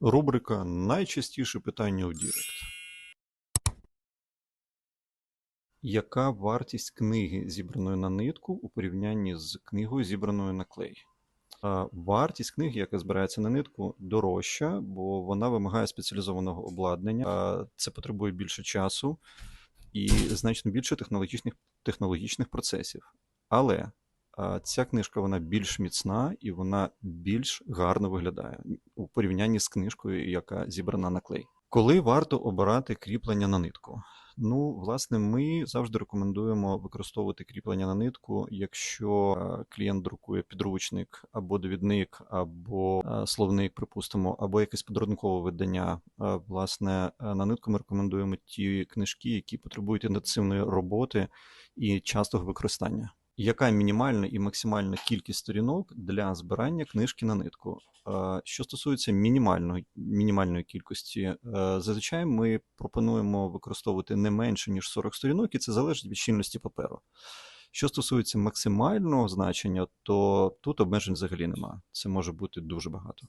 Рубрика Найчастіше питання у Дірект. Яка вартість книги, зібраної на нитку, у порівнянні з книгою, зібраною на клей? Вартість книги, яка збирається на нитку, дорожча, бо вона вимагає спеціалізованого обладнання. Це потребує більше часу і значно більше технологічних, технологічних процесів. Але ця книжка вона більш міцна і вона більш гарно виглядає порівнянні з книжкою, яка зібрана на клей. Коли варто обирати кріплення на нитку? Ну, власне, ми завжди рекомендуємо використовувати кріплення на нитку, якщо е, клієнт друкує підручник або довідник, або е, словник, припустимо, або якесь подарункове видання. Е, Власне, на нитку ми рекомендуємо ті книжки, які потребують інтенсивної роботи і частого використання. Яка мінімальна і максимальна кількість сторінок для збирання книжки на нитку? Що стосується мінімальної, мінімальної кількості, е, зазвичай ми пропонуємо використовувати не менше, ніж 40 сторінок, і це залежить від щільності паперу. Що стосується максимального значення, то тут обмежень взагалі немає. Це може бути дуже багато.